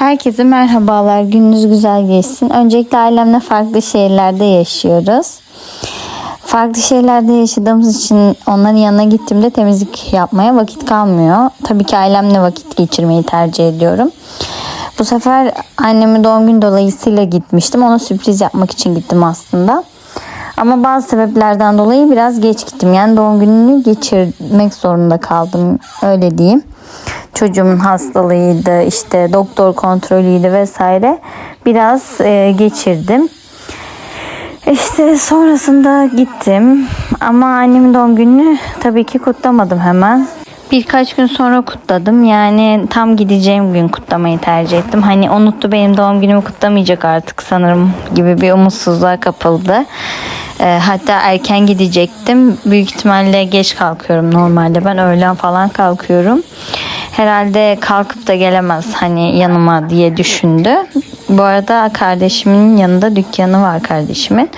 Herkese merhabalar. Gününüz güzel geçsin. Öncelikle ailemle farklı şehirlerde yaşıyoruz. Farklı şehirlerde yaşadığımız için onların yanına gittiğimde temizlik yapmaya vakit kalmıyor. Tabii ki ailemle vakit geçirmeyi tercih ediyorum. Bu sefer annemin doğum günü dolayısıyla gitmiştim. Ona sürpriz yapmak için gittim aslında. Ama bazı sebeplerden dolayı biraz geç gittim. Yani doğum gününü geçirmek zorunda kaldım. Öyle diyeyim. Çocuğumun hastalığıydı, işte doktor kontrolüydü vesaire. Biraz e, geçirdim. İşte sonrasında gittim ama annemin doğum gününü tabii ki kutlamadım hemen. Birkaç gün sonra kutladım. Yani tam gideceğim gün kutlamayı tercih ettim. Hani unuttu benim doğum günümü kutlamayacak artık sanırım gibi bir umutsuzluğa kapıldı. Ee, hatta erken gidecektim. Büyük ihtimalle geç kalkıyorum normalde. Ben öğlen falan kalkıyorum. Herhalde kalkıp da gelemez hani yanıma diye düşündü. Bu arada kardeşimin yanında dükkanı var kardeşimin.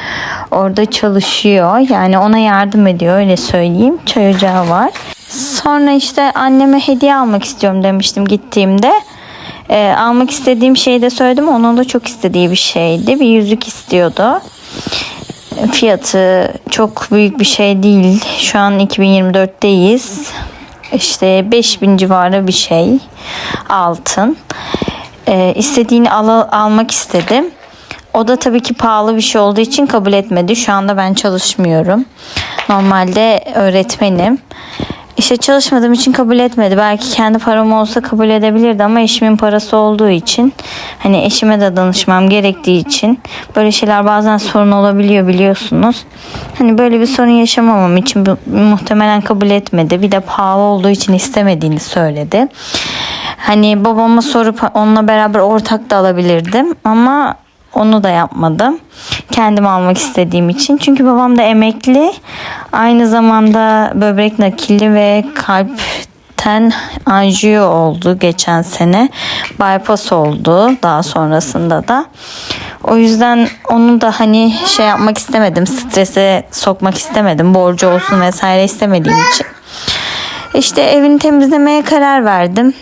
Orada çalışıyor. Yani ona yardım ediyor öyle söyleyeyim. Çay ocağı var. Sonra işte anneme hediye almak istiyorum demiştim gittiğimde. Ee, almak istediğim şeyi de söyledim. Onun da çok istediği bir şeydi. Bir yüzük istiyordu. Fiyatı çok büyük bir şey değil. Şu an 2024'teyiz. İşte 5000 civarı bir şey. Altın. Ee, istediğini al- almak istedim. O da tabii ki pahalı bir şey olduğu için kabul etmedi. Şu anda ben çalışmıyorum. Normalde öğretmenim. İşte çalışmadığım için kabul etmedi. Belki kendi param olsa kabul edebilirdi ama eşimin parası olduğu için hani eşime de danışmam gerektiği için böyle şeyler bazen sorun olabiliyor biliyorsunuz. Hani böyle bir sorun yaşamamam için bu- muhtemelen kabul etmedi. Bir de pahalı olduğu için istemediğini söyledi. Hani babama sorup onunla beraber ortak da alabilirdim ama onu da yapmadım. Kendim almak istediğim için. Çünkü babam da emekli. Aynı zamanda böbrek nakili ve kalpten anjiyo oldu geçen sene. Bypass oldu daha sonrasında da. O yüzden onu da hani şey yapmak istemedim. Strese sokmak istemedim. Borcu olsun vesaire istemediğim için. İşte evini temizlemeye karar verdim.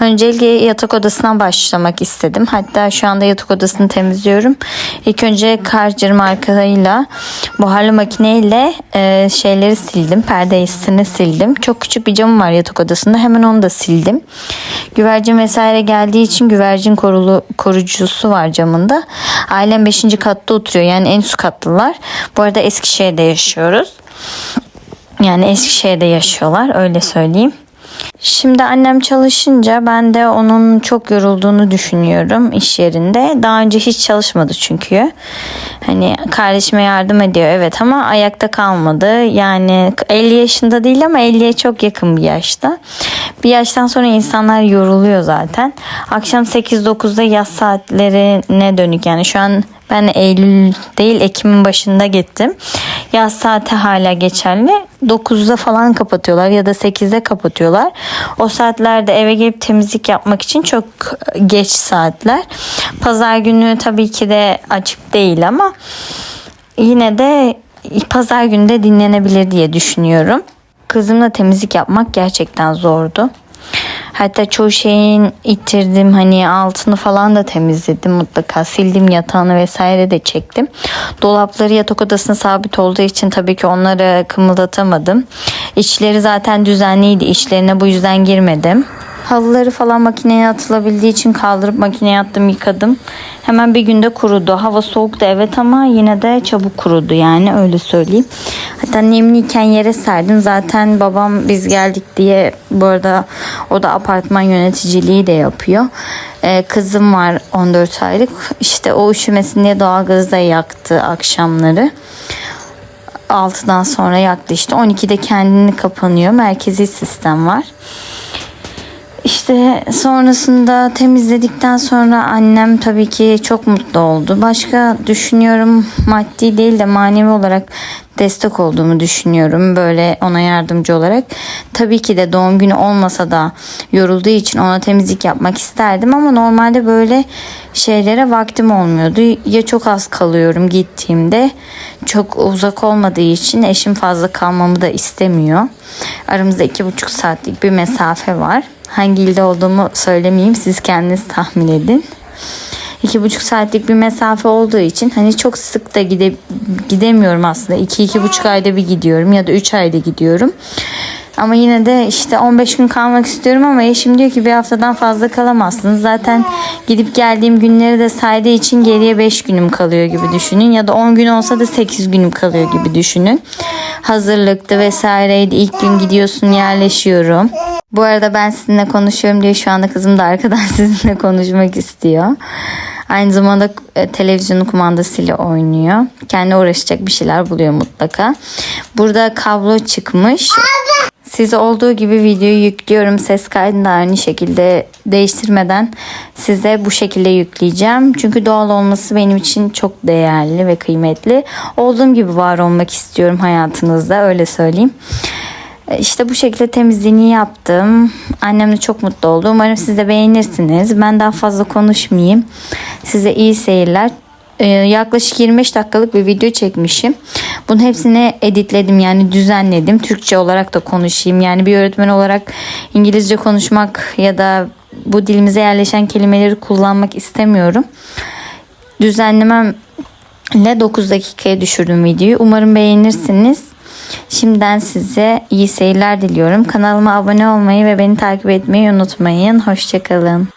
Öncelikle yatak odasına başlamak istedim. Hatta şu anda yatak odasını temizliyorum. İlk önce Carger markayla buharlı makineyle e, şeyleri sildim. Perdesini sildim. Çok küçük bir camım var yatak odasında. Hemen onu da sildim. Güvercin vesaire geldiği için güvercin korulu, korucusu var camında. Ailem 5. katta oturuyor. Yani en üst katlılar. Bu arada Eskişehir'de yaşıyoruz. Yani Eskişehir'de yaşıyorlar öyle söyleyeyim. Şimdi annem çalışınca ben de onun çok yorulduğunu düşünüyorum iş yerinde. Daha önce hiç çalışmadı çünkü. Hani kardeşime yardım ediyor evet ama ayakta kalmadı. Yani 50 yaşında değil ama 50'ye çok yakın bir yaşta. Bir yaştan sonra insanlar yoruluyor zaten. Akşam 8-9'da yaz saatlerine dönük yani şu an ben Eylül değil Ekim'in başında gittim. Yaz saati hala geçerli. 9'da falan kapatıyorlar ya da 8'de kapatıyorlar. O saatlerde eve gelip temizlik yapmak için çok geç saatler. Pazar günü tabii ki de açık değil ama yine de pazar günü de dinlenebilir diye düşünüyorum. Kızımla temizlik yapmak gerçekten zordu. Hatta çoğu şeyin ittirdim hani altını falan da temizledim mutlaka sildim yatağını vesaire de çektim. Dolapları yatak odasına sabit olduğu için tabii ki onları kımıldatamadım. İçleri zaten düzenliydi içlerine bu yüzden girmedim. Halıları falan makineye atılabildiği için kaldırıp makineye attım yıkadım. Hemen bir günde kurudu. Hava soğuktu evet ama yine de çabuk kurudu yani öyle söyleyeyim. Hatta nemliyken yere serdim. Zaten babam biz geldik diye bu arada o da apartman yöneticiliği de yapıyor. Ee, kızım var 14 aylık. İşte o üşümesin diye doğalgazı da yaktı akşamları. 6'dan sonra yaktı işte 12'de kendini kapanıyor. Merkezi sistem var. İşte sonrasında temizledikten sonra annem tabii ki çok mutlu oldu. Başka düşünüyorum maddi değil de manevi olarak destek olduğumu düşünüyorum böyle ona yardımcı olarak. Tabii ki de doğum günü olmasa da yorulduğu için ona temizlik yapmak isterdim ama normalde böyle şeylere vaktim olmuyordu. Ya çok az kalıyorum gittiğimde çok uzak olmadığı için eşim fazla kalmamı da istemiyor. Aramızda iki buçuk saatlik bir mesafe var. Hangi ilde olduğumu söylemeyeyim. Siz kendiniz tahmin edin. İki buçuk saatlik bir mesafe olduğu için hani çok sık da gide, gidemiyorum aslında. İki, iki buçuk ayda bir gidiyorum ya da üç ayda gidiyorum. Ama yine de işte 15 gün kalmak istiyorum ama eşim diyor ki bir haftadan fazla kalamazsınız. Zaten gidip geldiğim günleri de saydığı için geriye 5 günüm kalıyor gibi düşünün. Ya da 10 gün olsa da 8 günüm kalıyor gibi düşünün. Hazırlıktı vesaireydi. İlk gün gidiyorsun yerleşiyorum. Bu arada ben sizinle konuşuyorum diye şu anda kızım da arkadan sizinle konuşmak istiyor. Aynı zamanda e, televizyonun kumandasıyla oynuyor. Kendi uğraşacak bir şeyler buluyor mutlaka. Burada kablo çıkmış. Size olduğu gibi videoyu yüklüyorum. Ses kaydını da aynı şekilde değiştirmeden size bu şekilde yükleyeceğim. Çünkü doğal olması benim için çok değerli ve kıymetli. Olduğum gibi var olmak istiyorum hayatınızda öyle söyleyeyim. İşte bu şekilde temizliğini yaptım. Annem de çok mutlu oldu. Umarım siz de beğenirsiniz. Ben daha fazla konuşmayayım. Size iyi seyirler. Ee, yaklaşık 25 dakikalık bir video çekmişim. Bunun hepsini editledim yani düzenledim. Türkçe olarak da konuşayım. Yani bir öğretmen olarak İngilizce konuşmak ya da bu dilimize yerleşen kelimeleri kullanmak istemiyorum. Düzenlememle 9 dakikaya düşürdüm videoyu. Umarım beğenirsiniz. Şimdiden size iyi seyirler diliyorum. Kanalıma abone olmayı ve beni takip etmeyi unutmayın. Hoşçakalın.